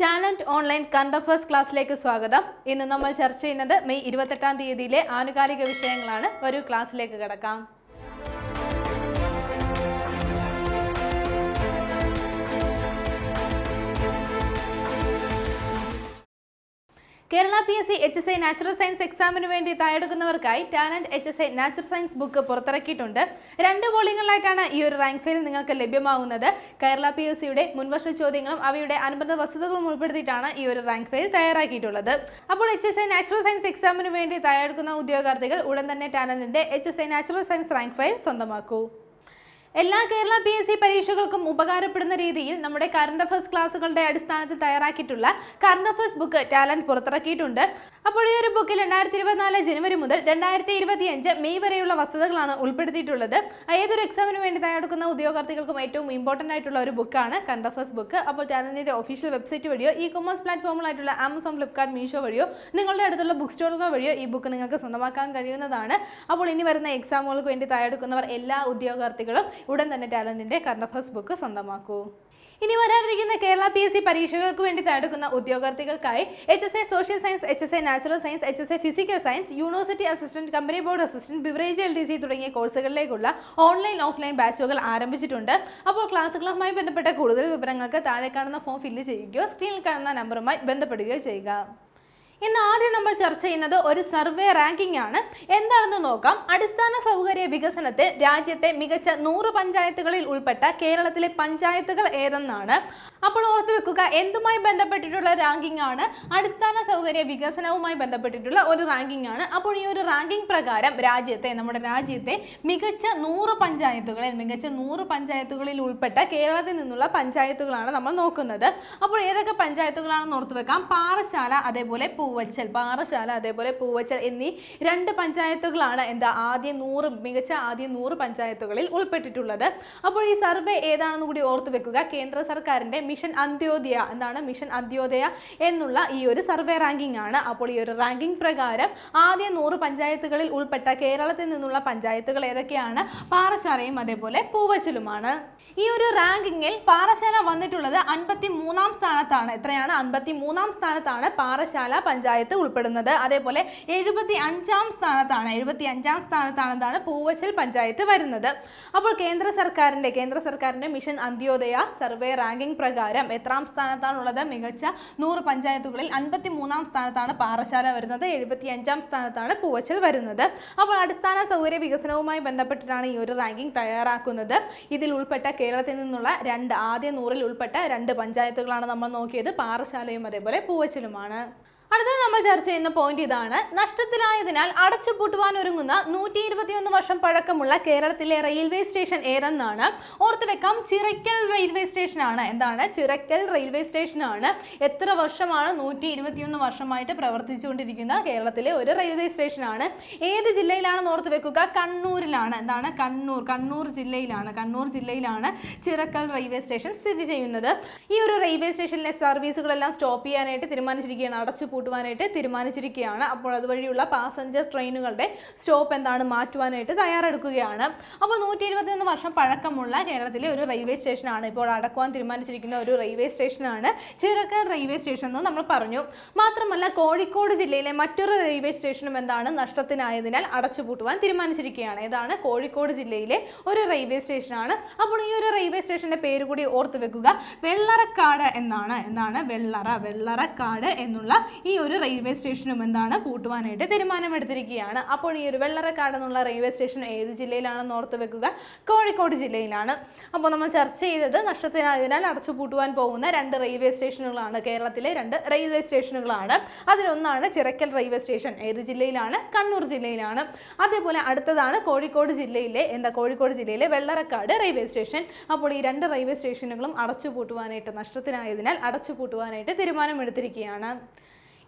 Talent online current affairs ക്ലാസ്സിലേക്ക് സ്വാഗതം. ഇന്ന് നമ്മൾ ചർച്ച ചെയ്യുന്നത് മെയ് ഇരുപത്തെട്ടാം തീയതിയിലെ ആനുകാലിക വിഷയങ്ങളാണ്. ഒരു ക്ലാസ്സിലേക്ക് കിടക്കാം. Kerala P S C H S I natural science എക്സാമിന് വേണ്ടി തയ്യാറെടുക്കുന്നവർക്കായി Talent H S I natural science book പുറത്തിറക്കിയിട്ടുണ്ട്. രണ്ട് വോളിയങ്ങളിലായിട്ടാണ് ഈ ഒരു റാങ്ക് ഫയൽ നിങ്ങൾക്ക് ലഭ്യമാകുന്നത് കേരള പി എസ് സിയുടെ മുൻവർഷ ചോദ്യങ്ങളും അവയുടെ അനുബന്ധ വസ്തുതകളും ഉൾപ്പെടുത്തിയിട്ടാണ് ഈ ഒരു റാങ്ക് ഫയൽ തയ്യാറാക്കിയിട്ടുള്ളത്. അപ്പോൾ H S I natural science എക്സാമിന് വേണ്ടി തയ്യാറെടുക്കുന്ന ഉദ്യോഗാർത്ഥികൾ ഉടൻ തന്നെ ടാലന്റിന്റെ H S I natural science rank file സ്വന്തമാക്കൂ. എല്ലാ കേരള പി എസ് സി പരീക്ഷകൾക്കും ഉപകാരപ്പെടുന്ന രീതിയിൽ നമ്മുടെ കറണ്ട് അഫയേഴ്സ് ക്ലാസ്സുകളുടെ അടിസ്ഥാനത്തിൽ തയ്യാറാക്കിയിട്ടുള്ള കറണ്ട് അഫയേഴ്സ് ബുക്ക് ടാലന്റ് പുറത്തിറക്കിയിട്ടുണ്ട്. അപ്പോൾ ഈ ഒരു ബുക്കിൽ രണ്ടായിരത്തി ഇരുപത്തിനാല് ജനുവരി മുതൽ രണ്ടായിരത്തി ഇരുപത്തിയഞ്ച് മെയ് വരെയുള്ള വസ്തുതകളാണ് ഉൾപ്പെടുത്തിയിട്ടുള്ളത്. ഏതൊരു എക്സാമിന് വേണ്ടി തയ്യാറെടുക്കുന്ന ഉദ്യോഗാർത്ഥികൾക്കും ഏറ്റവും ഇമ്പോർട്ടന്റ് ആയിട്ടുള്ള ഒരു ബുക്കാണ് കറണ്ട് അഫയേഴ്സ് ബുക്ക് അപ്പോൾ ടാലന്റിന്റെ ഒഫീഷ്യൽ വെബ്സൈറ്റ് വഴിയോ ഇ കൊമേഴ്സ് പ്ലാറ്റ്ഫോമിലായിട്ടുള്ള ആമസോൺ ഫ്ലിപ്കാർട്ട് മീഷോ വഴിയോ നിങ്ങളുടെ അടുത്തുള്ള ബുക്ക് സ്റ്റോറുകൾ വഴിയോ ഈ ബുക്ക് നിങ്ങൾക്ക് സ്വന്തമാക്കാൻ കഴിയുന്നതാണ്. അപ്പോൾ ഇനി വരുന്ന എക്സാമുകൾക്ക് വേണ്ടി തയ്യാറെടുക്കുന്നവർ എല്ലാ ഉദ്യോഗാർത്ഥികളും ഉടൻ തന്നെ ടാലന്റിന്റെ കറണ്ട് ബുക്ക് സ്വന്തമാക്കൂ. ഇനി വരാനിരിക്കുന്ന കേരള പി എസ് സി പരീക്ഷകൾക്ക് വേണ്ടി തയ്യാറെടുക്കുന്ന ഉദ്യോഗാർത്ഥികൾക്കായി H S A social science H S A natural science H S A physical science university assistant company board assistant beverage L D C തുടങ്ങിയ കോഴ്സുകളിലേക്കുള്ള ഓൺലൈൻ ഓഫ്ലൈൻ ബാച്ചുകൾ ആരംഭിച്ചിട്ടുണ്ട്. അപ്പോൾ ക്ലാസ്സുകളുമായി ബന്ധപ്പെട്ട കൂടുതൽ വിവരങ്ങൾക്ക് താഴെ കാണുന്ന ഫോം ഫില്ല് ചെയ്യുകയോ സ്ക്രീനിൽ കാണുന്ന നമ്പറുമായി ബന്ധപ്പെടുകയോ ചെയ്യുക. ഇന്ന് ആദ്യം നമ്മൾ ചർച്ച ചെയ്യുന്നത് ഒരു സർവേ റാങ്കിംഗ് ആണ്. എന്താണെന്ന് നോക്കാം. അടിസ്ഥാന സൗകര്യ വികസനത്തിൽ രാജ്യത്തെ മികച്ച നൂറ് പഞ്ചായത്തുകളിൽ ഉൾപ്പെട്ട കേരളത്തിലെ പഞ്ചായത്തുകൾ ഏതെന്നാണ്. അപ്പോൾ ഓർത്ത് വെക്കുക എന്തുമായി ബന്ധപ്പെട്ടിട്ടുള്ള റാങ്കിംഗ് ആണ്? അടിസ്ഥാന സൗകര്യ വികസനവുമായി ബന്ധപ്പെട്ടിട്ടുള്ള ഒരു റാങ്കിംഗ് ആണ്. അപ്പോൾ ഈ ഒരു റാങ്കിംഗ് പ്രകാരം രാജ്യത്തെ നമ്മുടെ രാജ്യത്തെ മികച്ച നൂറ് പഞ്ചായത്തുകളിൽ മികച്ച നൂറ് പഞ്ചായത്തുകളിൽ ഉൾപ്പെട്ട കേരളത്തിൽ നിന്നുള്ള പഞ്ചായത്തുകളാണ് നമ്മൾ നോക്കുന്നത്. അപ്പോൾ ഏതൊക്കെ പഞ്ചായത്തുകളാണെന്ന് ഓർത്ത് വെക്കാം. പാറശാല അതേപോലെ പൂവച്ചൽ. പാറശാല അതേപോലെ പൂവച്ചൽ എന്നീ രണ്ട് പഞ്ചായത്തുകളാണ് എന്താ ആദ്യ നൂറ് മികച്ച ആദ്യ നൂറ് പഞ്ചായത്തുകളിൽ ഉൾപ്പെട്ടിട്ടുള്ളത്. അപ്പോൾ ഈ സർവേ ഏതാണെന്ന് കൂടി ഓർത്ത് വെക്കുക. കേന്ദ്ര സർക്കാരിന്റെ മിഷൻ അന്ത്യോദയ എന്താണ് മിഷൻ അന്ത്യോദയ എന്നുള്ള ഈ ഒരു സർവേ റാങ്കിംഗ് ആണ്. അപ്പോൾ ഈ ഒരു റാങ്കിംഗ് പ്രകാരം ആദ്യ നൂറ് പഞ്ചായത്തുകളിൽ ഉൾപ്പെട്ട കേരളത്തിൽ നിന്നുള്ള പഞ്ചായത്തുകൾ ഏതൊക്കെയാണ്? പാറശാലയും അതേപോലെ പൂവച്ചലുമാണ്. ഈ ഒരു റാങ്കിങ്ങിൽ പാറശാല വന്നിട്ടുള്ളത് അൻപത്തി മൂന്നാം സ്ഥാനത്താണ്. എത്രയാണ്? അൻപത്തി മൂന്നാം സ്ഥാനത്താണ് പാറശാല പഞ്ചായത്ത് ഉൾപ്പെടുന്നത്. അതേപോലെ എഴുപത്തി അഞ്ചാം സ്ഥാനത്താണ്. എഴുപത്തി അഞ്ചാം സ്ഥാനത്താണ് എന്താണ്? പൂവച്ചൽ പഞ്ചായത്ത് വരുന്നത്. അപ്പോൾ കേന്ദ്ര സർക്കാരിന്റെ കേന്ദ്ര സർക്കാരിന്റെ മിഷൻ അന്ത്യോദയ സർവേ റാങ്കിംഗ് പ്രകാരം എത്രാം സ്ഥാനത്താണുള്ളത്? മികച്ച നൂറ് പഞ്ചായത്തുകളിൽ അൻപത്തി മൂന്നാം സ്ഥാനത്താണ് പാറശാല വരുന്നത്. എഴുപത്തി അഞ്ചാം സ്ഥാനത്താണ് പൂവച്ചൽ വരുന്നത്. അപ്പോൾ അടിസ്ഥാന സൗകര്യ വികസനവുമായി ബന്ധപ്പെട്ടിട്ടാണ് ഈ ഒരു റാങ്കിംഗ് തയ്യാറാക്കുന്നത്. ഇതിൽ ഉൾപ്പെട്ട കേരളത്തിൽ നിന്നുള്ള രണ്ട് ആദ്യ നൂറിൽ ഉൾപ്പെട്ട രണ്ട് പഞ്ചായത്തുകളാണ് നമ്മൾ നോക്കിയത്. പാറശാലയും അതേപോലെ പൂവച്ചലുമാണ്. അടുത്തത് നമ്മൾ ചർച്ച ചെയ്യുന്ന പോയിന്റ് ഇതാണ്. നഷ്ടത്തിലായതിനാൽ അടച്ചുപൂട്ടുവാൻ ഒരുങ്ങുന്ന നൂറ്റി ഇരുപത്തിയൊന്ന് വർഷം പഴക്കമുള്ള കേരളത്തിലെ റെയിൽവേ സ്റ്റേഷൻ ഏതെന്നാണ്? ഓർത്തുവെക്കാം വെക്കാം ചിറക്കൽ റെയിൽവേ സ്റ്റേഷൻ ആണ്. എന്താണ്? ചിറയ്ക്കൽ റെയിൽവേ സ്റ്റേഷനാണ് എത്ര വർഷമാണ് നൂറ്റി ഇരുപത്തിയൊന്ന് വർഷമായിട്ട് പ്രവർത്തിച്ചുകൊണ്ടിരിക്കുന്ന കേരളത്തിലെ ഒരു റെയിൽവേ സ്റ്റേഷനാണ് ഏത് ജില്ലയിലാണെന്ന് ഓർത്ത് വെക്കുക? കണ്ണൂരിലാണ്. എന്താണ്? കണ്ണൂർ. കണ്ണൂർ ജില്ലയിലാണ്. കണ്ണൂർ ജില്ലയിലാണ് ചിറക്കൽ റെയിൽവേ സ്റ്റേഷൻ സ്ഥിതി ചെയ്യുന്നത്. ഈ ഒരു റെയിൽവേ സ്റ്റേഷനിലെ സർവീസുകളെല്ലാം സ്റ്റോപ്പ് ചെയ്യാനായിട്ട് തീരുമാനിച്ചിരിക്കുകയാണ്. അടച്ചു പൂട്ടുവാനായിട്ട് തീരുമാനിച്ചിരിക്കുകയാണ്. അപ്പോൾ അതുവഴിയുള്ള പാസഞ്ചർ ട്രെയിനുകളുടെ സ്റ്റോപ്പ് എന്താണ് മാറ്റുവാനായിട്ട് തയ്യാറെടുക്കുകയാണ്. അപ്പോൾ നൂറ്റി ഇരുപത്തിയൊന്ന് വർഷം പഴക്കമുള്ള കേരളത്തിലെ ഒരു റെയിൽവേ സ്റ്റേഷനാണ് ഇപ്പോൾ അടക്കുവാൻ തീരുമാനിച്ചിരിക്കുന്ന ഒരു റെയിൽവേ സ്റ്റേഷനാണ് ചിറക്കൽ റെയിൽവേ സ്റ്റേഷൻ എന്ന് നമ്മൾ പറഞ്ഞു. മാത്രമല്ല കോഴിക്കോട് ജില്ലയിലെ മറ്റൊരു റെയിൽവേ സ്റ്റേഷനും എന്താണ് നഷ്ടത്തിനായതിനാൽ അടച്ചുപൂട്ടുവാൻ തീരുമാനിച്ചിരിക്കുകയാണ്. ഇതാണ് കോഴിക്കോട് ജില്ലയിലെ ഒരു റെയിൽവേ സ്റ്റേഷനാണ് അപ്പോൾ ഈ ഒരു റെയിൽവേ സ്റ്റേഷന്റെ പേര് കൂടി ഓർത്ത് വെക്കുക. വെള്ളറക്കാട് എന്നാണ്. എന്നാണ്? വെള്ളറ. വെള്ളറക്കാട് എന്നുള്ള ഈ ഒരു റെയിൽവേ സ്റ്റേഷനും എന്താണ് പൂട്ടുവാനായിട്ട് തീരുമാനമെടുത്തിരിക്കുകയാണ്. അപ്പോൾ ഈ ഒരു വെള്ളറക്കാട് എന്നുള്ള റെയിൽവേ സ്റ്റേഷൻ ഏത് ജില്ലയിലാണെന്ന് ഓർത്ത് വെക്കുക. കോഴിക്കോട് ജില്ലയിലാണ്. അപ്പോൾ നമ്മൾ ചർച്ച ചെയ്തത് നഷ്ടത്തിനായതിനാൽ അടച്ചു പൂട്ടുവാൻ പോകുന്ന രണ്ട് റെയിൽവേ സ്റ്റേഷനുകളാണ് കേരളത്തിലെ രണ്ട് റെയിൽവേ സ്റ്റേഷനുകളാണ് അതിലൊന്നാണ് ചിറക്കൽ റെയിൽവേ സ്റ്റേഷൻ ഏത് ജില്ലയിലാണ്? കണ്ണൂർ ജില്ലയിലാണ്. അതേപോലെ അടുത്തതാണ് കോഴിക്കോട് ജില്ലയിലെ എന്താ കോഴിക്കോട് ജില്ലയിലെ വെള്ളറക്കാട് റെയിൽവേ സ്റ്റേഷൻ അപ്പോൾ ഈ രണ്ട് റെയിൽവേ സ്റ്റേഷനുകളും അടച്ചു പൂട്ടുവാനായിട്ട് നഷ്ടത്തിനായതിനാൽ അടച്ചു പൂട്ടുവാനായിട്ട് തീരുമാനമെടുത്തിരിക്കുകയാണ്.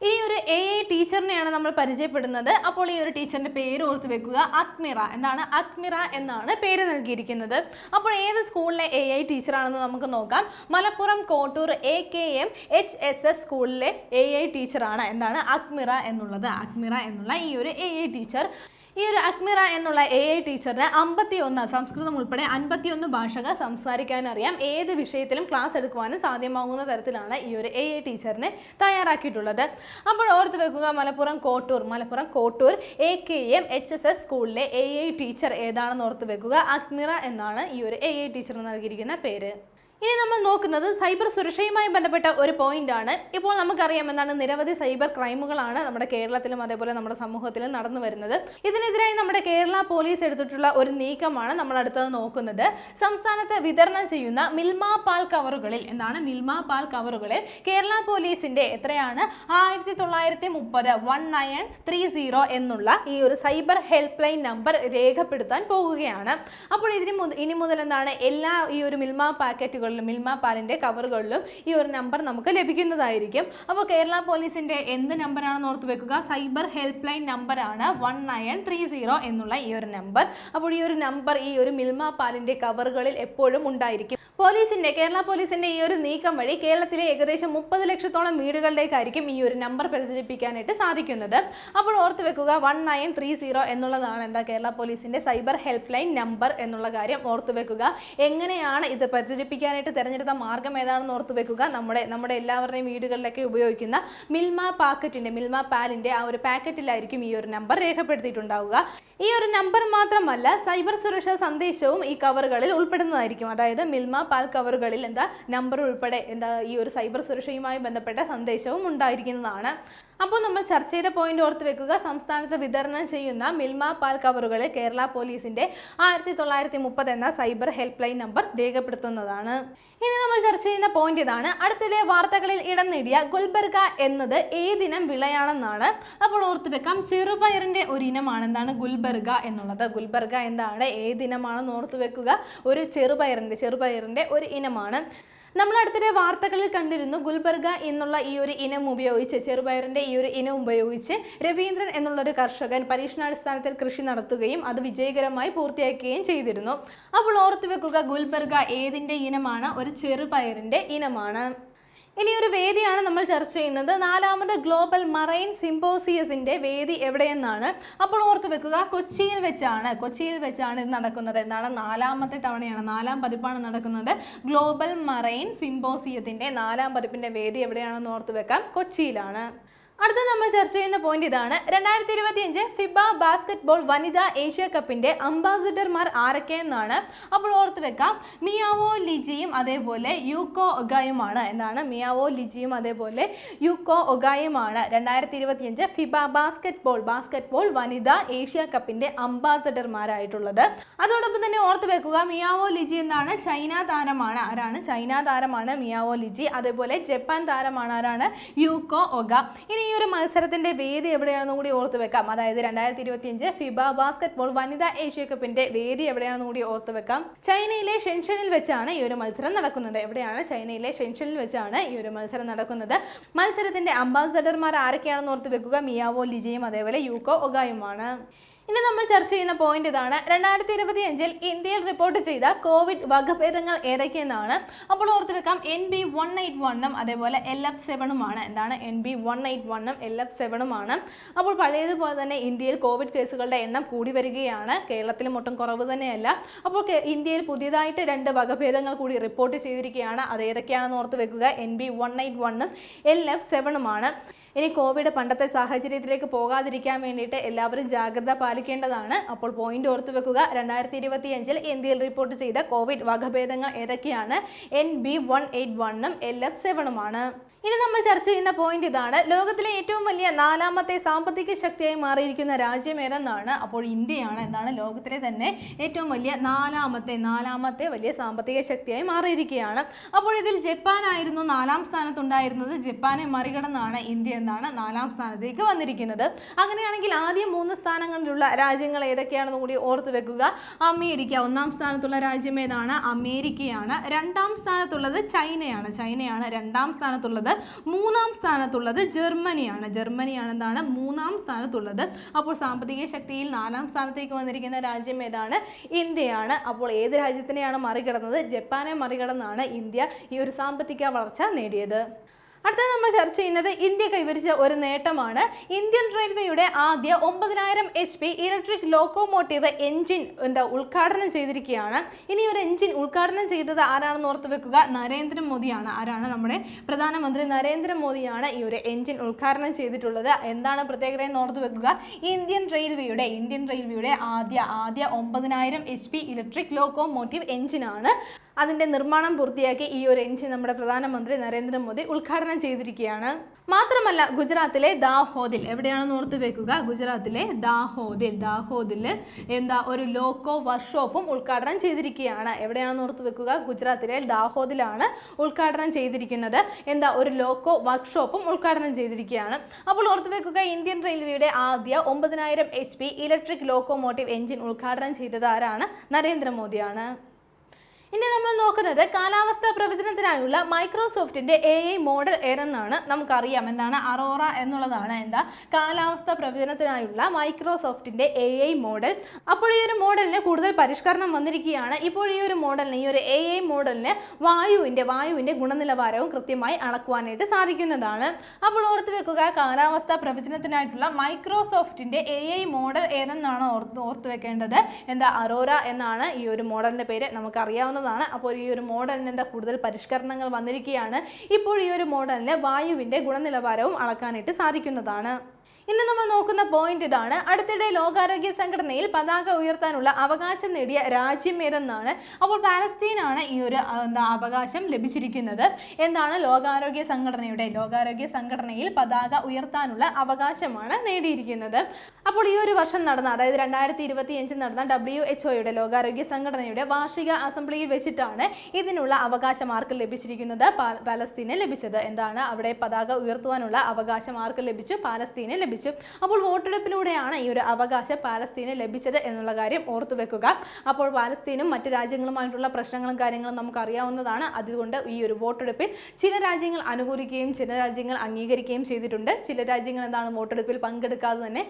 ഇനി ഒരു എ ഐ ടീച്ചറിനെയാണ് നമ്മൾ പരിചയപ്പെടുന്നത്. അപ്പോൾ ഈ ഒരു ടീച്ചറിന്റെ പേര് ഓർത്ത് വെക്കുക. അക്മിറ. എന്താണ്? അക്മിറ എന്നാണ് പേര് നൽകിയിരിക്കുന്നത്. അപ്പോൾ ഏത് സ്കൂളിലെ എ ഐ ടീച്ചറാണെന്ന് നമുക്ക് നോക്കാം. Malappuram Kottoor A K M H S S സ്കൂളിലെ എ ഐ ടീച്ചറാണ്. എന്താണ്? അക്മിറ എന്നുള്ളത്. അക്മിറ എന്നുള്ള ഈ ഒരു എ ഐ ടീച്ചർ. ഈ ഒരു അക്മിറ എന്നുള്ള എ ഐ ടീച്ചറിന് അമ്പത്തിയൊന്ന് സംസ്കൃതം ഉൾപ്പെടെ അൻപത്തിയൊന്ന് ഭാഷകൾ സംസാരിക്കാനറിയാം ഏത് വിഷയത്തിലും ക്ലാസ് എടുക്കുവാനും സാധ്യമാകുന്ന തരത്തിലാണ് ഈ ഒരു എ ഐ ടീച്ചറിനെ തയ്യാറാക്കിയിട്ടുള്ളത്. അപ്പോൾ ഓർത്ത് വെക്കുക Malappuram Kottoor Malappuram Kottoor A K M H S S സ്കൂളിലെ എ ഐ ടീച്ചർ ഏതാണെന്ന് ഓർത്ത് വെക്കുക? അക്മിറ എന്നാണ് ഈ ഒരു എ ഐ ടീച്ചർ നൽകിയിരിക്കുന്ന പേര്. ഇനി നമ്മൾ നോക്കുന്നത് സൈബർ സുരക്ഷയുമായി ബന്ധപ്പെട്ട ഒരു പോയിന്റ് ആണ്. ഇപ്പോൾ നമുക്കറിയാം എന്താണ് നിരവധി സൈബർ ക്രൈമുകളാണ് നമ്മുടെ കേരളത്തിലും അതേപോലെ നമ്മുടെ സമൂഹത്തിലും നടന്നു വരുന്നത്. ഇതിനെതിരായി നമ്മുടെ കേരള പോലീസ് എടുത്തിട്ടുള്ള ഒരു നീക്കമാണ് നമ്മൾ അടുത്തത് നോക്കുന്നത്. സംസ്ഥാനത്ത് വിതരണം ചെയ്യുന്ന മിൽമ പാൽ കവറുകളിൽ എന്താണ് മിൽമ പാൽ കവറുകളിൽ കേരള പോലീസിന്റെ എത്രയാണ്? ആയിരത്തി തൊള്ളായിരത്തി മുപ്പത് വൺ നയൻ ത്രീ സീറോ എന്നുള്ള ഈ ഒരു സൈബർ ഹെൽപ്പ് ലൈൻ നമ്പർ രേഖപ്പെടുത്താൻ പോകുകയാണ്. അപ്പോൾ ഇതിന് ഇനി മുതൽ എന്താണ് എല്ലാ ഈ ഒരു മിൽമ പാക്കറ്റുകളിലും മിൽമ പാലിന്റെ കവറുകളിലും ഈ ഒരു നമ്പർ നമുക്ക് ലഭിക്കുന്നതായിരിക്കും. അപ്പോൾ കേരള പോലീസിന്റെ എന്ത് നമ്പറാണെന്ന് ഓർത്ത് വെക്കുക? സൈബർ ഹെൽപ്പ് ലൈൻ നമ്പറാണ് വൺ നയൻ ത്രീ സീറോ എന്നുള്ള ഈ ഒരു നമ്പർ. അപ്പോൾ ഈ ഒരു നമ്പർ ഈ ഒരു മിൽമ പാലിന്റെ കവറുകളിൽ എപ്പോഴും ഉണ്ടായിരിക്കും. പോലീസിന്റെ കേരള പോലീസിന്റെ ഈ ഒരു നീക്കം വഴി കേരളത്തിലെ ഏകദേശം മുപ്പത് ലക്ഷത്തോളം വീടുകളിലേക്കായിരിക്കും ഈ ഒരു നമ്പർ പ്രചരിപ്പിക്കാനായിട്ട് സാധിക്കുന്നത്. അപ്പോൾ ഓർത്ത് വെക്കുക വൺ നയൻ ത്രീ സീറോ എന്നുള്ളതാണ് എന്താ കേരള പോലീസിന്റെ സൈബർ ഹെൽപ്പ് ലൈൻ നമ്പർ എന്നുള്ള കാര്യം ഓർത്ത് വെക്കുക. എങ്ങനെയാണ് ഇത് പ്രചരിപ്പിക്കാനായിട്ട് തിരഞ്ഞെടുത്ത മാർഗം ഏതാണെന്ന് ഓർത്ത് വെക്കുക. നമ്മുടെ നമ്മുടെ എല്ലാവരുടെയും വീടുകളിലൊക്കെ ഉപയോഗിക്കുന്ന മിൽമ പാക്കറ്റിന്റെ മിൽമ പാലിന്റെ ആ ഒരു പാക്കറ്റിലായിരിക്കും ഈ ഒരു നമ്പർ രേഖപ്പെടുത്തിയിട്ടുണ്ടാവുക. ഈ ഒരു നമ്പർ മാത്രമല്ല സൈബർ സുരക്ഷാ സന്ദേശവും ഈ കവറുകളിൽ ഉൾപ്പെടുന്നതായിരിക്കും. അതായത് മിൽമ പാൽ കവറുകളിൽ എന്താ നമ്പർ ഉൾപ്പെടെ എന്താ ഈ ഒരു സൈബർ സുരക്ഷയുമായി ബന്ധപ്പെട്ട സന്ദേശവും ഉണ്ടായിരിക്കുന്നതാണ്. അപ്പോൾ നമ്മൾ ചർച്ച ചെയ്ത പോയിന്റ് ഓർത്ത് വെക്കുക. സംസ്ഥാനത്ത് വിതരണം ചെയ്യുന്ന മിൽമ പാൽ കവറുകളിൽ കേരള പോലീസിന്റെ ആയിരത്തി തൊള്ളായിരത്തി മുപ്പത് എന്ന സൈബർ ഹെൽപ്പ് ലൈൻ നമ്പർ രേഖപ്പെടുത്തുന്നതാണ്. ഇനി നമ്മൾ ചർച്ച ചെയ്യുന്ന പോയിന്റ് ഇതാണ്. അടുത്തിടെ വാർത്തകളിൽ ഇടം നേടിയ ഗുൽബർഗ എന്നത് ഏതിനം വിളയാണെന്നാണ്. അപ്പോൾ ഓർത്ത് വെക്കാം ചെറുപയറിന്റെ ഒരു ഇനമാണ് എന്താണ് ഗുൽബർഗ? എന്നുള്ളത്. ഗുൽബർഗ എന്താണ്? ഏതിനമാണെന്ന് ഓർത്തു വെക്കുക. ഒരു ചെറുപയറിന്റെ ചെറുപയറിന്റെ ഒരു ഇനമാണ്. നമ്മൾ അടുത്തിടെ വാർത്തകളിൽ കണ്ടിരുന്നു ഗുൽബർഗ എന്നുള്ള ഈ ഒരു ഇനം ഉപയോഗിച്ച് ചെറുപയറിന്റെ ഈ ഒരു ഇനം ഉപയോഗിച്ച് രവീന്ദ്രൻ എന്നുള്ളൊരു കർഷകൻ പരീക്ഷണാടിസ്ഥാനത്തിൽ കൃഷി നടത്തുകയും അത് വിജയകരമായി പൂർത്തിയാക്കുകയും ചെയ്തിരുന്നു. അപ്പോൾ ഓർത്തു വെക്കുക ഗുൽബർഗ ഏതിന്റെ ഇനമാണ്? ഒരു ചെറുപയറിന്റെ ഇനമാണ്. ഇനി ഒരു വേദിയാണ് നമ്മൾ ചർച്ച ചെയ്യുന്നത്. നാലാമത് ഗ്ലോബൽ മറൈൻ സിംബോസിയസിന്റെ വേദി എവിടെയെന്നാണ്. അപ്പോൾ ഓർത്ത് വെക്കുക കൊച്ചിയിൽ വെച്ചാണ് കൊച്ചിയിൽ വെച്ചാണ് ഇത് നടക്കുന്നത്. എന്താണ്? നാലാമത്തെ തവണയാണ് നാലാം പതിപ്പാണ് നടക്കുന്നത്. ഗ്ലോബൽ മറൈൻ സിംബോസിയത്തിന്റെ നാലാം പതിപ്പിന്റെ വേദി എവിടെയാണെന്ന് ഓർത്ത് വെക്കാം. കൊച്ചിയിലാണ്. അടുത്ത നമ്മൾ ചർച്ച ചെയ്യുന്ന പോയിന്റ് ഇതാണ്. രണ്ടായിരത്തി ഇരുപത്തിയഞ്ച് ഫിബ ബാസ്കറ്റ്ബോൾ വനിതാ ഏഷ്യ കപ്പിന്റെ അംബാസിഡർമാർ ആരൊക്കെയെന്നാണ് അപ്പോൾ ഓർത്ത് വെക്കാം. മിയാവോ ലിജിയും അതേപോലെ യൂക്കോ ഒഗായുമാണ്. എന്നാണ് മിയാവോ ലിജിയും അതേപോലെ യൂക്കോ ഒഗായുമാണ്. രണ്ടായിരത്തി ഇരുപത്തിയഞ്ച് ഫിബ ബാസ്കറ്റ്ബോൾ ബാസ്കറ്റ്ബോൾ വനിതാ ഏഷ്യ കപ്പിന്റെ അംബാസിഡർമാരായിട്ടുള്ളത്. അതോടൊപ്പം തന്നെ ഓർത്ത് വെക്കുക മിയാവോ ലിജി എന്നാണ് ചൈന താരമാണ്. ആരാണ്? ചൈന താരമാണ് മിയാവോ ലിജി. അതേപോലെ ജപ്പാൻ താരമാണ് ആരാണ്? Yuko Oga. ഇനി ഈ ഒരു മത്സരത്തിന്റെ വേദി എവിടെയാണെന്ന് കൂടി ഓർത്ത് വെക്കാം. അതായത് രണ്ടായിരത്തി ഇരുപത്തിയഞ്ച് ഫിബ ബാസ്കറ്റ്ബോൾ വനിതാ ഏഷ്യ കപ്പിന്റെ വേദി എവിടെയാണെന്ന് കൂടി ഓർത്ത് വെക്കാം. ചൈനയിലെ ഷെൻഷനിൽ വെച്ചാണ് ഈ ഒരു മത്സരം നടക്കുന്നത്. എവിടെയാണ്? ചൈനയിലെ ഷെൻഷനിൽ വെച്ചാണ് ഈ ഒരു മത്സരം നടക്കുന്നത്. മത്സരത്തിന്റെ അംബാസഡർമാർ ആരൊക്കെയാണെന്ന് ഓർത്ത് വെക്കുക? മിയാവോ ലിജയും അതേപോലെ യൂക്കോ ഒഗായുമാണ്. ഇനി നമ്മൾ ചർച്ച ചെയ്യുന്ന പോയിന്റ് ഇതാണ്. രണ്ടായിരത്തി ഇരുപത്തി അഞ്ചിൽ ഇന്ത്യയിൽ റിപ്പോർട്ട് ചെയ്ത കോവിഡ് വകഭേദങ്ങൾ ഏതൊക്കെയെന്നാണ്. അപ്പോൾ ഓർത്ത് വെക്കാം എൻ ബി വൺ എയ്റ്റ് വണ്ണും അതേപോലെ എൽ എഫ് സെവനുമാണ് എന്താണ്? എൻ ബി വൺ എയ്റ്റ് വണ്ണും എൽ എഫ് സെവനുമാണ് അപ്പോൾ പഴയതുപോലെ തന്നെ ഇന്ത്യയിൽ കോവിഡ് കേസുകളുടെ എണ്ണം കൂടി വരികയാണ്. കേരളത്തിൽ ഒട്ടും കുറവ് തന്നെയല്ല. അപ്പോൾ ഇന്ത്യയിൽ പുതിയതായിട്ട് രണ്ട് വകഭേദങ്ങൾ കൂടി റിപ്പോർട്ട് ചെയ്തിരിക്കുകയാണ്. അത് ഏതൊക്കെയാണെന്ന് ഓർത്ത് വെക്കുക എൻ ബി വൺ എയ്റ്റ് വണ്ണും എൽ എഫ് സെവനുമാണ് ഇനി കോവിഡ് പണ്ടത്തെ സാഹചര്യത്തിലേക്ക് പോകാതിരിക്കാൻ വേണ്ടിയിട്ട് എല്ലാവരും ജാഗ്രത പാലിക്കേണ്ടതാണ്. അപ്പോൾ പോയിന്റ് ഓർത്തു വെക്കുക. രണ്ടായിരത്തി ഇരുപത്തി അഞ്ചിൽ ഇന്ത്യയിൽ റിപ്പോർട്ട് ചെയ്ത കോവിഡ് വകഭേദങ്ങൾ ഏതൊക്കെയാണ്? എൻ ബി വൺ എയ്റ്റ് വണ്ണും എൽ എഫ് സെവനുമാണ് ഇനി നമ്മൾ ചർച്ച ചെയ്യുന്ന പോയിന്റ് ഇതാണ്. ലോകത്തിലെ ഏറ്റവും വലിയ നാലാമത്തെ സാമ്പത്തിക ശക്തിയായി മാറിയിരിക്കുന്ന രാജ്യം ഏതെന്നാണ്? അപ്പോൾ ഇന്ത്യയാണ് എന്താണ് ലോകത്തിലെ തന്നെ ഏറ്റവും വലിയ നാലാമത്തെ നാലാമത്തെ വലിയ സാമ്പത്തിക ശക്തിയായി മാറിയിരിക്കുകയാണ്. അപ്പോൾ ഇതിൽ ജപ്പാനായിരുന്നു നാലാം സ്ഥാനത്തുണ്ടായിരുന്നത്. ജപ്പാനെ മറികടന്നാണ് ഇന്ത്യ എന്നാണ് നാലാം സ്ഥാനത്തേക്ക് വന്നിരിക്കുന്നത്. അങ്ങനെയാണെങ്കിൽ ആദ്യം മൂന്ന് സ്ഥാനങ്ങളിലുള്ള രാജ്യങ്ങൾ ഏതൊക്കെയാണെന്ന് കൂടി ഓർത്ത് വെക്കുക. അമേരിക്ക ഒന്നാം സ്ഥാനത്തുള്ള രാജ്യം ഏതാണ്? അമേരിക്കയാണ്. രണ്ടാം സ്ഥാനത്തുള്ളത് ചൈനയാണ്. ചൈനയാണ് രണ്ടാം സ്ഥാനത്തുള്ളത് മൂന്നാം സ്ഥാനത്തുള്ളത് ജർമ്മനിയാണ്. ജർമ്മനിയാണ് എന്താണ്? മൂന്നാം സ്ഥാനത്തുള്ളത്. അപ്പോൾ സാമ്പത്തിക ശക്തിയിൽ നാലാം സ്ഥാനത്തേക്ക് വന്നിരിക്കുന്ന രാജ്യം ഏതാണ്? ഇന്ത്യയാണ്. അപ്പോൾ ഏത് രാജ്യത്തിനെയാണ് മറികടന്നത്? ജപ്പാനെ മറികടന്നാണ് ഇന്ത്യ ഈ ഒരു സാമ്പത്തിക വളർച്ച നേടിയത്. അടുത്ത നമ്മൾ ചർച്ച ചെയ്യുന്നത് ഇന്ത്യ കൈവരിച്ച ഒരു നേട്ടമാണ്. ഇന്ത്യൻ റെയിൽവേയുടെ ആദ്യ ഒമ്പതിനായിരം H P electric locomotive engine എന്താ ഉദ്ഘാടനം ചെയ്തിരിക്കുകയാണ്. ഇനി ഒരു എഞ്ചിൻ ഉദ്ഘാടനം ചെയ്തത് ആരാണെന്ന് ഓർത്ത് വെക്കുക? നരേന്ദ്രമോദിയാണ്. ആരാണ് നമ്മുടെ പ്രധാനമന്ത്രി നരേന്ദ്രമോദിയാണ് ഈ ഒരു എഞ്ചിൻ ഉദ്ഘാടനം ചെയ്തിട്ടുള്ളത്. എന്താണ് പ്രത്യേകത എന്ന് ഓർത്ത് വെക്കുക? ഇന്ത്യൻ റെയിൽവേയുടെ ഇന്ത്യൻ റെയിൽവേയുടെ ആദ്യ ആദ്യ ഒമ്പതിനായിരം എച്ച് പി ഇലക്ട്രിക് ലോക്കോമോട്ടീവ് എഞ്ചിനാണ് അതിന്റെ നിർമ്മാണം പൂർത്തിയാക്കി ഈ ഒരു എഞ്ചിൻ നമ്മുടെ പ്രധാനമന്ത്രി നരേന്ദ്രമോദി ഉദ്ഘാടനം ചെയ്തിരിക്കുകയാണ്. മാത്രമല്ല ഗുജറാത്തിലെ ദാഹോദിൽ എവിടെയാണെന്ന് ഓർത്ത് വെക്കുക ഗുജറാത്തിലെ ദാഹോദിൽ ദാഹോദിൽ എന്താ ഒരു ലോക്കോ വർക്ക്ഷോപ്പും ഉദ്ഘാടനം ചെയ്തിരിക്കുകയാണ്. എവിടെയാണെന്ന് ഓർത്ത് വെക്കുക ഗുജറാത്തിലെ ദാഹോദിലാണ് ഉദ്ഘാടനം ചെയ്തിരിക്കുന്നത്. എന്താ ഒരു ലോക്കോ വർക്ക്ഷോപ്പും ഉദ്ഘാടനം ചെയ്തിരിക്കുകയാണ്. അപ്പോൾ ഓർത്ത് വെക്കുക ഇന്ത്യൻ റെയിൽവേയുടെ ആദ്യ ഒമ്പതിനായിരം H P electric locomotive engine ഉദ്ഘാടനം ചെയ്തത് ആരാണ്? നരേന്ദ്രമോദിയാണ്. ഇനി നമ്മൾ നോക്കുന്നത് കാലാവസ്ഥാ പ്രവചനത്തിനായുള്ള മൈക്രോസോഫ്റ്റിന്റെ എ ഐ മോഡൽ എന്നാണ് നമുക്കറിയാം. എന്താണ്? അറോറ എന്നുള്ളതാണ്. എന്താ? കാലാവസ്ഥാ പ്രവചനത്തിനായുള്ള മൈക്രോസോഫ്റ്റിന്റെ എ ഐ മോഡൽ. അപ്പോൾ ഈ ഒരു മോഡലിന് കൂടുതൽ പരിഷ്കരണം വന്നിരിക്കുകയാണ്. ഇപ്പോൾ ഈ ഒരു മോഡലിന് ഈ ഒരു എ ഐ മോഡലിന് വായുവിന്റെ വായുവിന്റെ ഗുണനിലവാരവും കൃത്യമായി അളക്കുവാനായിട്ട് സാധിക്കുന്നതാണ്. അപ്പോൾ ഓർത്ത് വെക്കുക കാലാവസ്ഥാ പ്രവചനത്തിനായിട്ടുള്ള മൈക്രോസോഫ്റ്റിന്റെ എ ഐ മോഡൽ ഏതെന്നാണ് ഓർത്ത് ഓർത്ത് വെക്കേണ്ടത്? എന്താ? അറോറ എന്നാണ് ഈ ഒരു മോഡലിന്റെ പേര്. നമുക്കറിയാവുന്നതാണ് അപ്പോൾ ഈ ഒരു മോഡലിന് എന്താ കൂടുതൽ പരിഷ്കരണങ്ങൾ വന്നിരിക്കുകയാണ്. ഇപ്പോൾ ഈ ഒരു മോഡലിന് വായുവിന്റെ ഗുണനിലവാരവും അളക്കാനായിട്ട് സാധിക്കുന്നതാണ്. ഇന്ന് നമ്മൾ നോക്കുന്ന പോയിന്റ് ഇതാണ്. അടുത്തിടെ ലോകാരോഗ്യ സംഘടനയിൽ പതാക ഉയർത്താനുള്ള അവകാശം നേടിയ രാജ്യം ഏതെന്നാണ്? അപ്പോൾ പാലസ്തീനാണ് ഈ ഒരു എന്താ അവകാശം ലഭിച്ചിരിക്കുന്നത്. എന്താണ് ലോകാരോഗ്യ സംഘടനയുടെ ലോകാരോഗ്യ സംഘടനയിൽ പതാക ഉയർത്താനുള്ള അവകാശമാണ് നേടിയിരിക്കുന്നത്. അപ്പോൾ ഈ ഒരു വർഷം നടന്ന അതായത് രണ്ടായിരത്തി ഇരുപത്തി അഞ്ചിൽ നടന്ന ഡബ്ല്യു എച്ച് ഒയുടെ ലോകാരോഗ്യ സംഘടനയുടെ വാർഷിക അസംബ്ലിയിൽ വെച്ചിട്ടാണ് ഇതിനുള്ള അവകാശം ആർക്ക് ലഭിച്ചിരിക്കുന്നത്. പാലസ്തീനെ ലഭിച്ചത്. എന്താണ്? അവിടെ പതാക ഉയർത്തുവാനുള്ള അവകാശം ആർക്ക് ലഭിച്ചു പാലസ്തീന് ലഭിച്ചു. അപ്പോൾ വോട്ടെടുപ്പിലൂടെയാണ് ഈ ഒരു അവകാശം പാലസ്തീന് ലഭിച്ചത് എന്നുള്ള കാര്യം ഓർത്തു വെക്കുക. അപ്പോൾ പാലസ്തീനും മറ്റു രാജ്യങ്ങളുമായിട്ടുള്ള പ്രശ്നങ്ങളും കാര്യങ്ങളും നമുക്ക് അറിയാവുന്നതാണ് അതുകൊണ്ട് ഈ ഒരു വോട്ടെടുപ്പിൽ ചില രാജ്യങ്ങൾ അനുകൂലിക്കുകയും ചില രാജ്യങ്ങൾ അംഗീകരിക്കുകയും ചെയ്തിട്ടുണ്ട്. ചില രാജ്യങ്ങൾ എന്താണ് വോട്ടെടുപ്പിൽ പങ്കെടുക്കാതെ തന്നെ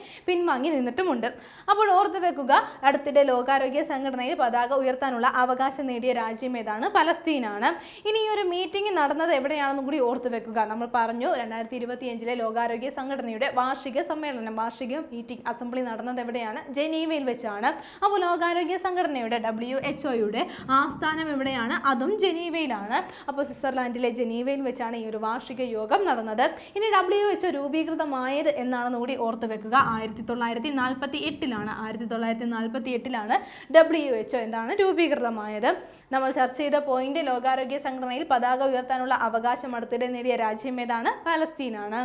പിൻവാങ്ങി നിന്നിട്ടുമുണ്ട്. അപ്പോൾ ഓർത്തു വെക്കുക അടുത്തിടെ ലോകാരോഗ്യ സംഘടനയിൽ പതാക ഉയർത്താനുള്ള അവകാശം നേടിയ രാജ്യം ഏതാണ്? പലസ്തീനാണ്. ഇനി ഈ ഒരു മീറ്റിംഗ് നടന്നത് എവിടെയാണെന്നും കൂടി ഓർത്തു വെക്കുക. നമ്മൾ പറഞ്ഞു രണ്ടായിരത്തി ഇരുപത്തി അഞ്ചിലെ ലോകാരോഗ്യ സംഘടനയുടെ വാർഷിക സമ്മേളനം വാർഷിക മീറ്റിംഗ് അസംബ്ലി നടന്നത് എവിടെയാണ്? ജനീവയിൽ വെച്ചാണ്. അപ്പോൾ ലോകാരോഗ്യ സംഘടനയുടെ ഡബ്ല്യു എച്ച് ഒയുടെ ആസ്ഥാനം എവിടെയാണ്? അതും ജനീവയിലാണ്. അപ്പോൾ സ്വിറ്റ്സർലാൻഡിലെ ജനീവയിൽ വെച്ചാണ് ഈ ഒരു വാർഷിക യോഗം നടന്നത്. ഇനി ഡബ്ല്യു എച്ച് രൂപീകൃതമായത് എന്നാണെന്ന് കൂടി ഓർത്ത് വെക്കുക. ആയിരത്തി തൊള്ളായിരത്തി നാൽപ്പത്തി എട്ടിലാണ് ആയിരത്തി തൊള്ളായിരത്തി നാൽപ്പത്തി എട്ടിലാണ് ഡബ്ല്യു എച്ച് എന്താണ് രൂപീകൃതമായത്. നമ്മൾ ചർച്ച ചെയ്ത പോയിന്റ് ലോകാരോഗ്യ സംഘടനയിൽ പതാക ഉയർത്താനുള്ള അവകാശം അടുത്തിടെ നേടിയ രാജ്യം ഏതാണ്? പാലസ്തീനാണ്.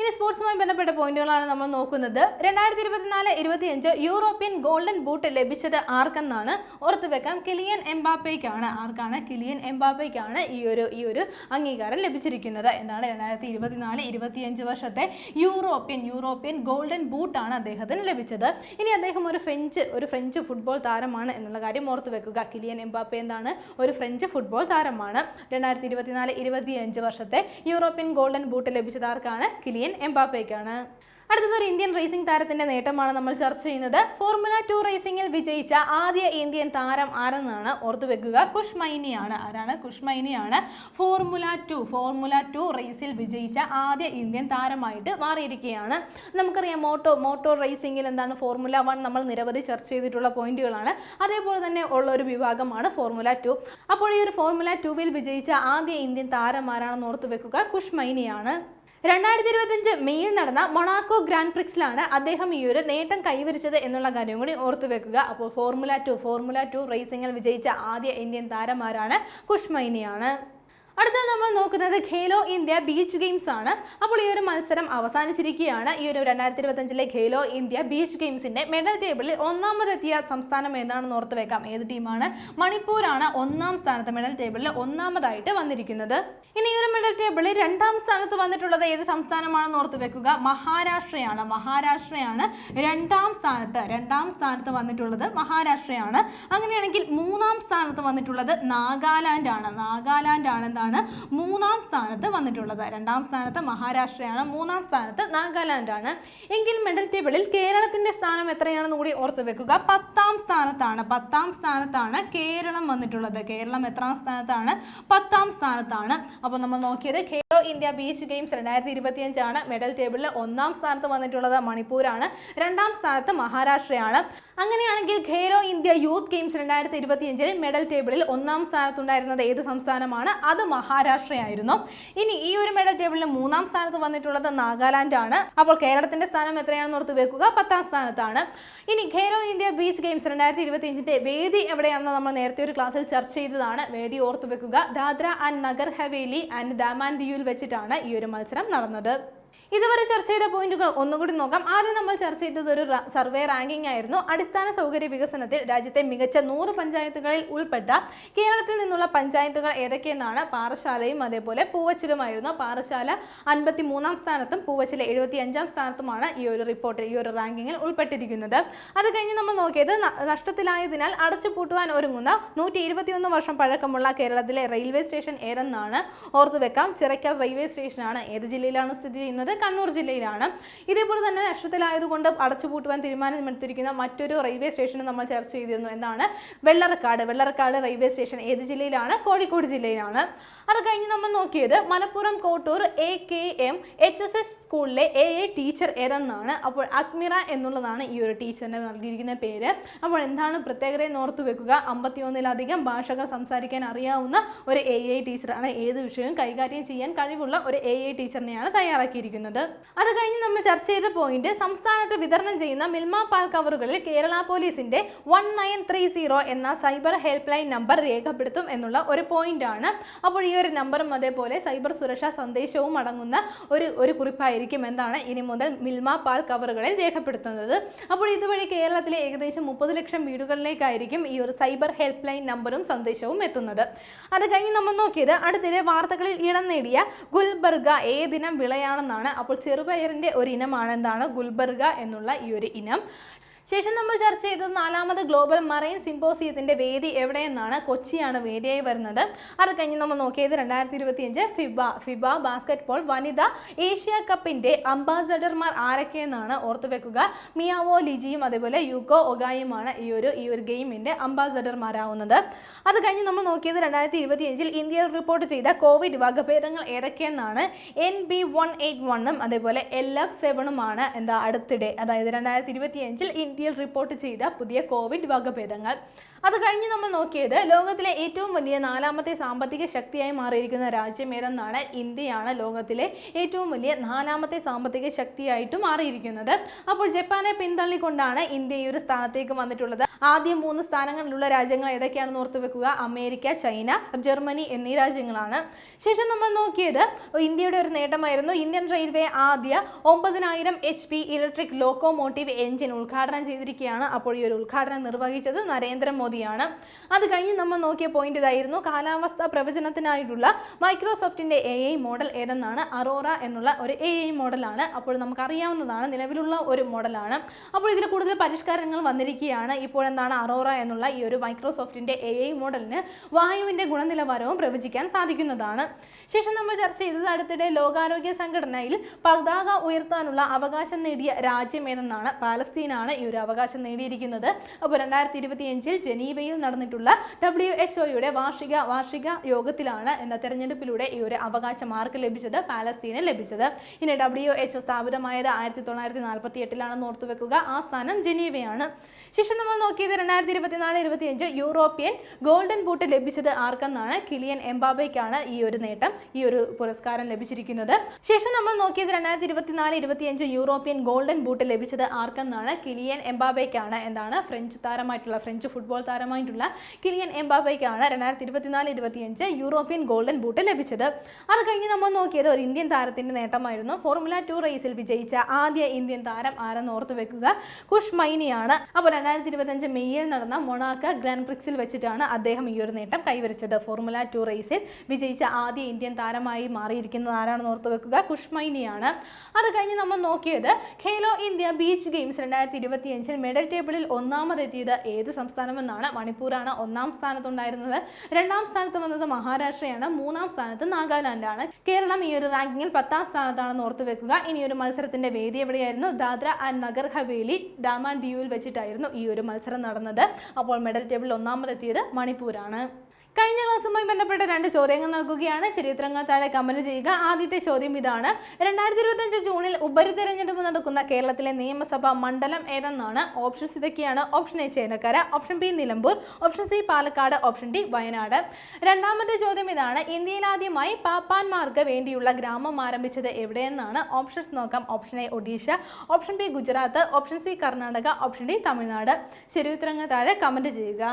ഇനി സ്പോർട്സുമായി ബന്ധപ്പെട്ട പോയിന്റുകളാണ് നമ്മൾ നോക്കുന്നത്. രണ്ടായിരത്തി ഇരുപത്തിനാല് ഇരുപത്തിയഞ്ച് യൂറോപ്യൻ ഗോൾഡൻ ബൂട്ട് ലഭിച്ചത് ആർക്കെന്നാണ് ഓർത്ത് വെക്കാം. കിലിയൻ എംബാപ്പയ്ക്കാണ് ആർക്കാണ്? കിലിയൻ എംബാപ്പയ്ക്കാണ് ഈ ഒരു ഈ ഒരു അംഗീകാരം ലഭിച്ചിരിക്കുന്നത്. എന്താണ് രണ്ടായിരത്തി ഇരുപത്തിനാല് ഇരുപത്തിയഞ്ച് വർഷത്തെ യൂറോപ്യൻ യൂറോപ്യൻ ഗോൾഡൻ ബൂട്ടാണ് അദ്ദേഹത്തിന് ലഭിച്ചത്. ഇനി അദ്ദേഹം ഒരു ഫ്രഞ്ച് ഒരു ഫ്രഞ്ച് ഫുട്ബോൾ താരമാണ് എന്നുള്ള കാര്യം ഓർത്ത് വെക്കുക. കിലിയൻ എംബാപ്പെ എന്താണ്? ഒരു ഫ്രഞ്ച് ഫുട്ബോൾ താരമാണ്. രണ്ടായിരത്തി ഇരുപത്തിനാല് ഇരുപത്തിയഞ്ച് വർഷത്തെ യൂറോപ്യൻ ഗോൾഡൻ ബൂട്ട് ലഭിച്ചത് ആർക്കാണ്? കിലിയൻ എംബാപ്പയ്ക്കാണ് അടുത്തത് ഒരു ഇന്ത്യൻ റേസിംഗ് താരത്തിന്റെ നേട്ടമാണ് നമ്മൾ ചർച്ച ചെയ്യുന്നത്. ഫോർമുല ടു റേസിംഗിൽ വിജയിച്ച ആദ്യ ഇന്ത്യൻ താരം ആരെന്നാണ് ഓർത്തു വെക്കുക. കുഷ്മൈനിയാണ് ആരാണ്? കുഷ്മൈനിയാണ് ഫോർമുല ടു ഫോർമുല ടു റേസിൽ വിജയിച്ച ആദ്യ ഇന്ത്യൻ താരമായിട്ട് മാറിയിരിക്കുകയാണ്. നമുക്കറിയാം മോട്ടോ മോട്ടോർ റേസിംഗിൽ എന്താണ് ഫോർമുല വൺ നമ്മൾ നിരവധി ചർച്ച ചെയ്തിട്ടുള്ള പോയിന്റുകളാണ്. അതേപോലെ തന്നെ ഉള്ള ഒരു വിഭാഗമാണ് ഫോർമുല ടു അപ്പോൾ ഈ ഒരു ഫോർമുല ടുവിൽ വിജയിച്ച ആദ്യ ഇന്ത്യൻ താരം ആരാണെന്ന് ഓർത്തു വെക്കുക. കുഷ്മൈനിയാണ് രണ്ടായിരത്തി ഇരുപത്തിയഞ്ച് മെയ്യിൽ നടന്ന മൊണാക്കോ ഗ്രാൻഡ് പ്രിക്സിലാണ് അദ്ദേഹം ഈ ഒരു നേട്ടം കൈവരിച്ചത് എന്നുള്ള കാര്യം കൂടി ഓർത്തു വെക്കുക. അപ്പോൾ ഫോർമുല ടു ഫോർമുല ടു റേസിംഗിൽ വിജയിച്ച ആദ്യ ഇന്ത്യൻ താരമാരാണ് കുഷ്മൈനിയാണ്. അടുത്ത നമ്മൾ നോക്കുന്നത് ഖേലോ ഇന്ത്യ ബീച്ച് ഗെയിംസ് ആണ്. അപ്പോൾ ഈ ഒരു മത്സരം അവസാനിച്ചിരിക്കുകയാണ്. ഈ ഒരു രണ്ടായിരത്തി ഇരുപത്തഞ്ചിലെ ഖേലോ ഇന്ത്യ ബീച്ച് ഗെയിംസിന്റെ മെഡൽ ടേബിളിൽ ഒന്നാമതെത്തിയ സംസ്ഥാനം ഏതാണെന്ന് ഓർത്ത് വെക്കാം. ഏത് ടീമാണ് മണിപ്പൂരാണ് ഒന്നാം സ്ഥാനത്ത് മെഡൽ ടേബിളിൽ ഒന്നാമതായിട്ട് വന്നിരിക്കുന്നത്. ഇനി ഈ ഒരു മെഡൽ ടേബിളിൽ രണ്ടാം സ്ഥാനത്ത് വന്നിട്ടുള്ളത് ഏത് സംസ്ഥാനമാണെന്ന് ഓർത്ത് വെക്കുക. മഹാരാഷ്ട്രയാണ്. മഹാരാഷ്ട്രയാണ് രണ്ടാം സ്ഥാനത്ത് രണ്ടാം സ്ഥാനത്ത് വന്നിട്ടുള്ളത് മഹാരാഷ്ട്രയാണ്. അങ്ങനെയാണെങ്കിൽ മൂന്നാം സ്ഥാനത്ത് വന്നിട്ടുള്ളത് നാഗാലാൻഡ് ആണ് നാഗാലാൻഡ് ആണ് എന്താണ്? മൂന്നാം സ്ഥാനത്ത് വന്നിട്ടുള്ളത്. രണ്ടാം സ്ഥാനത്ത് മഹാരാഷ്ട്രയാണ് മൂന്നാം സ്ഥാനത്ത് നാഗാലാൻഡ് ആണ് എങ്കിൽ മെഡൽ ടേബിളിൽ കേരളത്തിന്റെ സ്ഥാനം എത്രയാണെന്ന് കൂടി ഓർത്ത് വെക്കുക. പത്താം സ്ഥാനത്താണ് പത്താം സ്ഥാനത്താണ് കേരളം വന്നിട്ടുള്ളത്. കേരളം എത്രാം സ്ഥാനത്താണ്? പത്താം സ്ഥാനത്താണ്. അപ്പോൾ നമ്മൾ നോക്കിയത് ഇന്ത്യ ബീച്ച് ഗെയിംസ് രണ്ടായിരത്തി ഇരുപത്തിയഞ്ചാണ് മെഡൽ ടേബിളിൽ ഒന്നാം സ്ഥാനത്ത് വന്നിട്ടുള്ളത് മണിപ്പൂരാണ്. രണ്ടാം സ്ഥാനത്ത് മഹാരാഷ്ട്രയാണ്. അങ്ങനെയാണെങ്കിൽ ഖേലോ ഇന്ത്യ യൂത്ത് ഗെയിംസ് രണ്ടായിരത്തി ഇരുപത്തിയഞ്ചിൽ മെഡൽ ടേബിളിൽ ഒന്നാം സ്ഥാനത്തുണ്ടായിരുന്നത് ഏത് സംസ്ഥാനമാണ്? അത് മഹാരാഷ്ട്രയായിരുന്നു. ഇനി ഈ ഒരു മെഡൽ ടേബിളിൽ മൂന്നാം സ്ഥാനത്ത് വന്നിട്ടുള്ളത് നാഗാലാൻഡ് ആണ് അപ്പോൾ കേരളത്തിന്റെ സ്ഥാനം എത്രയാണെന്ന് ഓർത്ത് വെക്കുക? പത്താം സ്ഥാനത്താണ്. ഇനി ഖേലോ ഇന്ത്യ ബീച്ച് ഗെയിംസ് രണ്ടായിരത്തി ഇരുപത്തിയഞ്ചിന്റെ വേദി എവിടെയാണെന്ന് നമ്മൾ നേരത്തെ ഒരു ക്ലാസ്സിൽ ചർച്ച ചെയ്തതാണ്. വേദി ഓർത്ത് വെക്കുക. ദാദ്ര ആൻഡ് നഗർ ഹവേലി ആൻഡ് ദാമാൻ ദിയുവിൽ വെച്ചിട്ടാണ് ഈ ഒരു മത്സരം നടന്നത്. ഇതുവരെ ചർച്ച ചെയ്ത പോയിന്റുകൾ ഒന്നുകൂടി നോക്കാം. ആദ്യം നമ്മൾ ചർച്ച ചെയ്തത് ഒരു സർവേ റാങ്കിംഗ് ആയിരുന്നു. അടിസ്ഥാന സൗകര്യ വികസനത്തിൽ രാജ്യത്തെ മികച്ച നൂറ് പഞ്ചായത്തുകളിൽ ഉൾപ്പെട്ട കേരളത്തിൽ നിന്നുള്ള പഞ്ചായത്തുകൾ ഏതൊക്കെയെന്നാണ് പാറശാലയും അതേപോലെ പൂവച്ചിലുമായിരുന്നു. പാറശാല അൻപത്തി മൂന്നാം സ്ഥാനത്തും പൂവച്ചില എഴുപത്തി അഞ്ചാം സ്ഥാനത്തുമാണ് ഈ ഒരു റിപ്പോർട്ടിൽ ഈ ഒരു റാങ്കിങ്ങിൽ ഉൾപ്പെട്ടിരിക്കുന്നത്. അത് കഴിഞ്ഞ് നമ്മൾ നോക്കിയത് നഷ്ടത്തിലായതിനാൽ അടച്ചുപൂട്ടുവാൻ ഒരുങ്ങുന്ന നൂറ്റി ഇരുപത്തിയൊന്ന് വർഷം പഴക്കമുള്ള കേരളത്തിലെ റെയിൽവേ സ്റ്റേഷൻ ഏതെന്നാണ് ഓർത്തു വെക്കാം ചിറയ്ക്കൽ റെയിൽവേ സ്റ്റേഷനാണ് ഏത് ജില്ലയിലാണ് സ്ഥിതി ചെയ്യുന്നത്? കണ്ണൂർ ജില്ലയിലാണ്. ഇതേപോലെ തന്നെ നഷ്ടത്തിലായതുകൊണ്ട് അടച്ചുപൂട്ടുവാൻ തീരുമാനമെടുത്തിരിക്കുന്ന മറ്റൊരു റെയിൽവേ സ്റ്റേഷനും നമ്മൾ ചർച്ച ചെയ്തിരുന്നു. എന്താണ്? വെള്ളറക്കാട്. വെള്ളറക്കാട് റെയിൽവേ സ്റ്റേഷൻ ഏത് ജില്ലയിലാണ്? കോഴിക്കോട് ജില്ലയിലാണ്. അത് കഴിഞ്ഞ് നമ്മൾ നോക്കിയത് Malappuram Kottoor A K M H S S സ്കൂളിലെ എ എ ടീച്ചർ ഏതെന്നാണ്? അപ്പോൾ അക്മിറ എന്നുള്ളതാണ് ഈ ഒരു ടീച്ചറിന് നൽകിയിരിക്കുന്ന പേര്. അപ്പോൾ എന്താണ് പ്രത്യേകത എന്ന് ഓർത്തു വെക്കുക? അമ്പത്തിയൊന്നിലധികം ഭാഷകൾ സംസാരിക്കാൻ അറിയാവുന്ന ഒരു എ ഐ ടീച്ചറാണ് ഏത് വിഷയവും കൈകാര്യം ചെയ്യാൻ കഴിവുള്ള ഒരു എ എ ടീച്ചറിനെയാണ് തയ്യാറാക്കിയിരിക്കുന്നത്. അത് കഴിഞ്ഞ് നമ്മൾ ചർച്ച ചെയ്ത പോയിന്റ് സംസ്ഥാനത്ത് വിതരണം ചെയ്യുന്ന മിൽമ പാൽ കവറുകളിൽ കേരള പോലീസിന്റെ വൺ നയൻ ത്രീ സീറോ എന്ന സൈബർ ഹെൽപ്പ് ലൈൻ നമ്പർ രേഖപ്പെടുത്തും എന്നുള്ള ഒരു പോയിന്റ് ആണ്. അപ്പോൾ ഈ ഒരു നമ്പറും അതേപോലെ സൈബർ സുരക്ഷാ സന്ദേശവും അടങ്ങുന്ന ഒരു ഒരു കുറിപ്പായിരിക്കും എന്നാണ് ഇനി മുതൽ മിൽമ പാൽ കവറുകളിൽ രേഖപ്പെടുത്തുന്നത്. അപ്പോൾ ഇതുവഴി കേരളത്തിലെ ഏകദേശം മുപ്പത് ലക്ഷം വീടുകളിലേക്കായിരിക്കും ഈ ഒരു സൈബർ ഹെൽപ്പ് ലൈൻ നമ്പറും സന്ദേശവും എത്തുന്നത്. അത് കഴിഞ്ഞ് നമ്മൾ നോക്കിയത് അടുത്തിടെ വാർത്തകളിൽ ഇടം നേടിയ ഗുൽബർഗ ഏതിനം വിളയാണെന്നാണ്. അപ്പോൾ ചെറുപയറിന്റെ ഒരു ഇനമാണ് എന്താണ് ഗുൽബർഗ എന്നുള്ള ഈ ഒരു ഇനം. ശേഷം നമ്മൾ ചർച്ച ചെയ്തത് നാലാമത് ഗ്ലോബൽ മറൈൻ സിമ്പോസിയത്തിന്റെ വേദി എവിടെയെന്നാണ്. കൊച്ചിയാണ് വേദിയായി വരുന്നത്. അത് കഴിഞ്ഞ് നമ്മൾ നോക്കിയത് രണ്ടായിരത്തി ഇരുപത്തിയഞ്ച് ഫിബ ഫിബ ബാസ്കറ്റ്ബോൾ വനിത ഏഷ്യ കപ്പിന്റെ അംബാസഡർമാർ ആരൊക്കെയെന്നാണ് ഓർത്തു വെക്കുക. മിയാവോ ലിജിയും അതേപോലെ യുഗോ ഒഗായുമാണ് ഈ ഒരു ഈ ഒരു ഗെയിമിന്റെ അംബാസഡർമാരാവുന്നത്. അത് കഴിഞ്ഞ് നമ്മൾ നോക്കിയത് രണ്ടായിരത്തി ഇരുപത്തിയഞ്ചിൽ ഇന്ത്യയിൽ റിപ്പോർട്ട് ചെയ്ത കോവിഡ് വകഭേദങ്ങൾ ഏതൊക്കെയെന്നാണ്. എൻ ബി വൺ എയ്റ്റ് വണ്ണും അതേപോലെ എൽ എഫ് സെവനുമാണ് എന്താ അടുത്തിടെ. അതായത് രണ്ടായിരത്തി ഇരുപത്തിയഞ്ചിൽ ഇന്ത്യയിൽ റിപ്പോർട്ട് ചെയ്ത പുതിയ കോവിഡ് വകഭേദങ്ങൾ. അത് കഴിഞ്ഞ് നമ്മൾ നോക്കിയത് ലോകത്തിലെ ഏറ്റവും വലിയ നാലാമത്തെ സാമ്പത്തിക ശക്തിയായി മാറിയിരിക്കുന്ന രാജ്യം ഏതെന്നാണ്? ഇന്ത്യയാണ് ലോകത്തിലെ ഏറ്റവും വലിയ നാലാമത്തെ സാമ്പത്തിക ശക്തിയായിട്ട് മാറിയിരിക്കുന്നത്. അപ്പോൾ ജപ്പാനെ പിന്തള്ളിക്കൊണ്ടാണ് ഇന്ത്യ ഈ ഒരു സ്ഥാനത്തേക്ക് വന്നിട്ടുള്ളത്. ആദ്യം മൂന്ന് സ്ഥാനങ്ങളിലുള്ള രാജ്യങ്ങൾ ഏതൊക്കെയാണെന്ന് ഓർത്തു വെക്കുക. അമേരിക്ക ചൈന ജർമ്മനി എന്നീ രാജ്യങ്ങളാണ്. ശേഷം നമ്മൾ നോക്കിയത് ഇന്ത്യയുടെ ഒരു നേട്ടമായിരുന്നു. ഇന്ത്യൻ റെയിൽവേ ആദ്യ ഒമ്പതിനായിരം H P electric locomotive engine ഉദ്ഘാടനം ചെയ്തിരിക്കുകയാണ്. അപ്പോൾ ഈ ഒരു ഉദ്ഘാടനം നിർവഹിച്ചത് നരേന്ദ്രമോദിയാണ് അത് കഴിഞ്ഞ് നമ്മൾ നോക്കിയ പോയിന്റ് ഇതായിരുന്നു. കാലാവസ്ഥ പ്രവചനത്തിനായിട്ടുള്ള മൈക്രോസോഫ്റ്റിന്റെ എ ഐ മോഡൽ ഏതെന്നാണ്? അറോറ എന്നുള്ള ഒരു എ ഐ മോഡലാണ് അപ്പോൾ നമുക്ക് അറിയാവുന്നതാണ് നിലവിലുള്ള ഒരു മോഡലാണ് അപ്പോൾ ഇതിൽ കൂടുതൽ പരിഷ്കാരങ്ങൾ വന്നിരിക്കുകയാണ്. ഇപ്പോൾ എന്താണ് അറോറ എന്നുള്ള ഈ ഒരു മൈക്രോസോഫ്റ്റിന്റെ എ ഐ മോഡലിന് വായുവിന്റെ ഗുണനിലവാരവും പ്രവചിക്കാൻ സാധിക്കുന്നതാണ്. ശേഷം നമ്മൾ ചർച്ച ചെയ്തത് അടുത്തിടെ ലോകാരോഗ്യ സംഘടനയിൽ പതാക ഉയർത്താനുള്ള അവകാശം നേടിയ രാജ്യം ഏതെന്നാണ്? പാലസ്തീനാണ് ഈ ഒരു അവകാശം നേടിയിരിക്കുന്നത്. അപ്പോൾ രണ്ടായിരത്തി ഇരുപത്തിയഞ്ചിൽ ജനീവയിൽ നടന്നിട്ടുള്ള ഡബ്ല്യു എച്ച് ഒയുടെ വാർഷിക വാർഷിക യോഗത്തിലാണ് എന്ന തെരഞ്ഞെടുപ്പിലൂടെ ഈ ഒരു അവകാശം ആർക്ക് ലഭിച്ചത് പാലസ്തീന് ലഭിച്ചത്. ഇനി ഡബ്ല്യു എച്ച് സ്ഥാപിതമായത് ആയിരത്തി തൊള്ളായിരത്തി നാൽപ്പത്തി എട്ടിലാണെന്ന് ഓർത്തു വെക്കുക. ആ സ്ഥാനം ജനീവയാണ്. ശേഷം നമ്മൾ നോക്കിയത് രണ്ടായിരത്തി ഇരുപത്തിനാല് ഇരുപത്തിയഞ്ച് യൂറോപ്യൻ ഗോൾഡൻ ബൂട്ട് ലഭിച്ചത് ആർക്കെന്നാണ്? കിലിയൻ എംബാബയ്ക്കാണ് ഈ ഒരു നേട്ടം ഈ ഒരു പുരസ്കാരം ലഭിച്ചിരിക്കുന്നത്. ശേഷം നമ്മൾ നോക്കിയത് രണ്ടായിരത്തി ഇരുപത്തിനാല് ഇരുപത്തിയഞ്ച് യൂറോപ്യൻ ഗോൾഡൻ ബൂട്ട് ലഭിച്ചത് ആർക്കെന്നാണ്? കിലിയൻ എംബാബയ്ക്കാണ് എന്താണ്? ഫ്രഞ്ച് താരമായിട്ടുള്ള ഫ്രഞ്ച് ഫുട്ബോൾ താരമായിട്ടുള്ള കിലിയൻ എംബാബയ്ക്കാണ് രണ്ടായിരത്തി ഇരുപത്തിനാല് ഇരുപത്തിയഞ്ച് യൂറോപ്യൻ ഗോൾഡൻ ബൂട്ട് ലഭിച്ചത്. അത് കഴിഞ്ഞ് നമ്മൾ നോക്കിയത് ഒരു ഇന്ത്യൻ താരത്തിന്റെ നേട്ടമായിരുന്നു. ഫോർമുല ടു റേസിൽ വിജയിച്ച ആദ്യ ഇന്ത്യൻ താരം ആരെന്ന് ഓർത്തു വെക്കുക? കുഷ് മൈനിയാണ്. അപ്പോൾ രണ്ടായിരത്തി ഇരുപത്തഞ്ച് മെയ്യിൽ നടന്ന മൊണാക്ക ഗ്രാൻഡ് പ്രിക്സിൽ വെച്ചിട്ടാണ് അദ്ദേഹം ഈ ഒരു നേട്ടം കൈവരിച്ചത്. ഫോർമുല ടു റേസിൽ വിജയിച്ച ആദ്യ ഇന്ത്യൻ താരമായി മാറിയിരിക്കുന്ന ആരാണെന്ന് ഓർത്തു വെക്കുക? കുഷ് മൈനിയാണ്. അത് കഴിഞ്ഞ് നമ്മൾ നോക്കിയത് ഖേലോ ഇന്ത്യ ബീച്ച് ഗെയിംസ് രണ്ടായിരത്തി ഇരുപത്തിയഞ്ചിൽ മെഡൽ ടേബിളിൽ ഒന്നാമതെത്തിയത് ഏത് സംസ്ഥാനമെന്നാണ്? മണിപ്പൂരാണ് ഒന്നാം സ്ഥാനത്തുണ്ടായിരുന്നത്. രണ്ടാം സ്ഥാനത്ത് വന്നത് മഹാരാഷ്ട്രയാണ്. മൂന്നാം സ്ഥാനത്ത് നാഗാലാൻഡാണ്. കേരളം ഈ ഒരു റാങ്കിങ്ങിൽ പത്താം സ്ഥാനത്താണെന്ന് ഓർത്തു വെക്കുക. ഇനി ഒരു മത്സരത്തിന്റെ വേദി എവിടെയായിരുന്നു? ദാദ്ര ആൻഡ് നഗർ ഹവേലി ഡാമാൻ ദിയുവിൽ വെച്ചിട്ടായിരുന്നു ഈ ഒരു മത്സരം നടന്നത്. അപ്പോൾ മെഡൽ ടേബിളിൽ ഒന്നാമതെത്തിയത് മണിപ്പൂരാണ്. കഴിഞ്ഞ ക്ലാസ്സുമായി ബന്ധപ്പെട്ട രണ്ട് ചോദ്യങ്ങൾ നോക്കുകയാണ് ചരിത്രങ്ങൾ താഴെ കമന്റ് ചെയ്യുക. ആദ്യത്തെ ചോദ്യം ഇതാണ്. രണ്ടായിരത്തി ഇരുപത്തഞ്ച് ജൂണിൽ ഉപരിതെരഞ്ഞെടുപ്പ് നടക്കുന്ന കേരളത്തിലെ നിയമസഭാ മണ്ഡലം ഏതെന്നാണ്? ഓപ്ഷൻസ് ഇതൊക്കെയാണ്. Option A Chenakkara option B Nilambur option C Palakkad option D Wayanad. രണ്ടാമത്തെ ചോദ്യം ഇതാണ്. ഇന്ത്യയിൽ ആദ്യമായി പാപ്പാന്മാർക്ക് വേണ്ടിയുള്ള ഗ്രാമം ആരംഭിച്ചത് എവിടെയെന്നാണ്? ഓപ്ഷൻസ് നോക്കാം. Option A Odisha option B Gujarat option C Karnataka option D Tamil Nadu. ശരിയുത്തരങ്ങൾ താഴെ കമന്റ് ചെയ്യുക.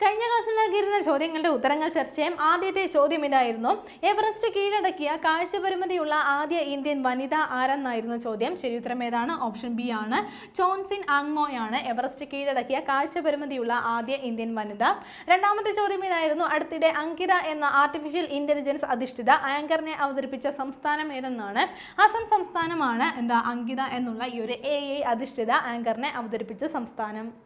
കഴിഞ്ഞ ക്ലാസ്സിൽ നൽകിയിരുന്ന ചോദ്യങ്ങളുടെ ഉത്തരങ്ങൾ ചർച്ച ചെയ്യാം. ആദ്യത്തെ ചോദ്യം ഇതായിരുന്നു. എവറസ്റ്റ് കീഴടക്കിയ കാഴ്ചപരിമിതിയുള്ള ആദ്യ ഇന്ത്യൻ വനിത ആരെന്നായിരുന്നു ചോദ്യം. ശരിയുത്തരം ഏതാണ്? ഓപ്ഷൻ ബി ആണ്. ചോൺസിൻ ആങ്മോയാണ് എവറസ്റ്റ് കീഴടക്കിയ കാഴ്ചപരിമിതിയുള്ള ആദ്യ ഇന്ത്യൻ വനിത. രണ്ടാമത്തെ ചോദ്യം ഇതായിരുന്നു. അടുത്തിടെ അങ്കിത എന്ന ആർട്ടിഫിഷ്യൽ ഇന്റലിജൻസ് അധിഷ്ഠിത ആങ്കറിനെ അവതരിപ്പിച്ച സംസ്ഥാനം ഏതെന്നാണ്? അസം സംസ്ഥാനമാണ് എന്താ അങ്കിത എന്നുള്ള ഈ ഒരു എ അധിഷ്ഠിത ആങ്കറിനെ അവതരിപ്പിച്ച സംസ്ഥാനം.